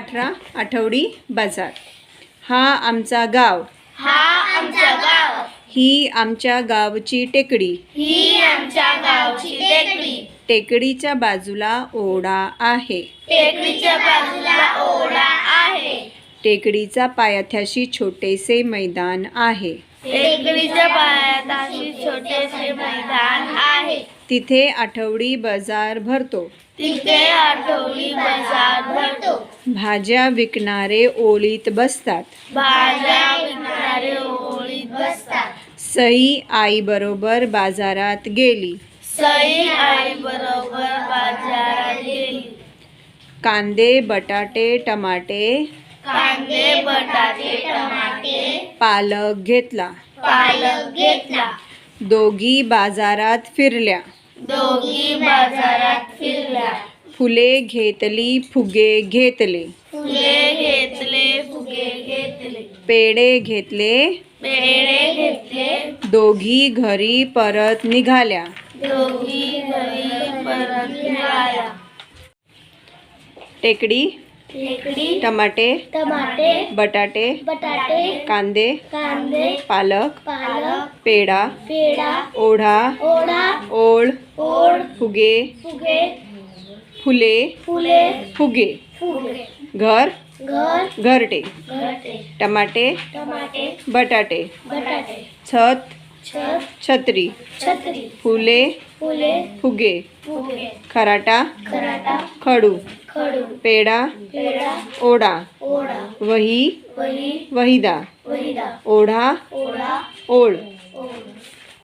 अठरा आठवडी बाजार. हा आमचा गाव. हा आमचा गाव. ही आमच्या गावची टेकडी. ही आमच्या गावची टेकडी. टेकडीच्या बाजूला ओढा आहे. टेकडीच्या बाजूला ओढा आहे. टेकडीचा पायथ्याशी छोटेसे मैदान आहे. टेकडीच्या पायात अशी छोटेसे मैदान आहे. तिथे आठवडी बाजार भरतो. तिथे आठवडी बाजार भरतो भाज्या विकणारे ओळीत बसतात. भाज्या विकणारे ओळीत बसतात. सई आईबरोबर बाजारात गेली. सई आई बरोबर बाजारात गेली. कांदे बटाटे टमाटे. कांदे बटाटे टमाटे. पालक घेतला. पालक घेतला. दोघी बाजारात फिरल्या. दोघी बाजारात फिरल्या. फुले घेतली फुगे घेतले. फुले घेतले फुगे घेतले. पेढे घेतले. पेढे घेतले. दोघी घरी परत निघाल्या. दोघी घरी परत निघाल्या. टेकडी टेकडी टमाटे टमाटे बटाटे बटाटे कांदे कांदे पालक पालक पेढा पेढा ओढा ओढा ओळ ओढ फुगे फुगे फुले फुले फुगे. फुगे. घर घर घरटे. टमाटे टमाटे बटाटे. बटाटे. छत छत छत्री. छत्री. फुले फुले फुगे. फुगे. खराटा खराटा खडू. खडू. पेढा पेढा ओढा. ओढा. वही वही वहिदा. वहिदा. ओढा ओढा ओळ. ओढ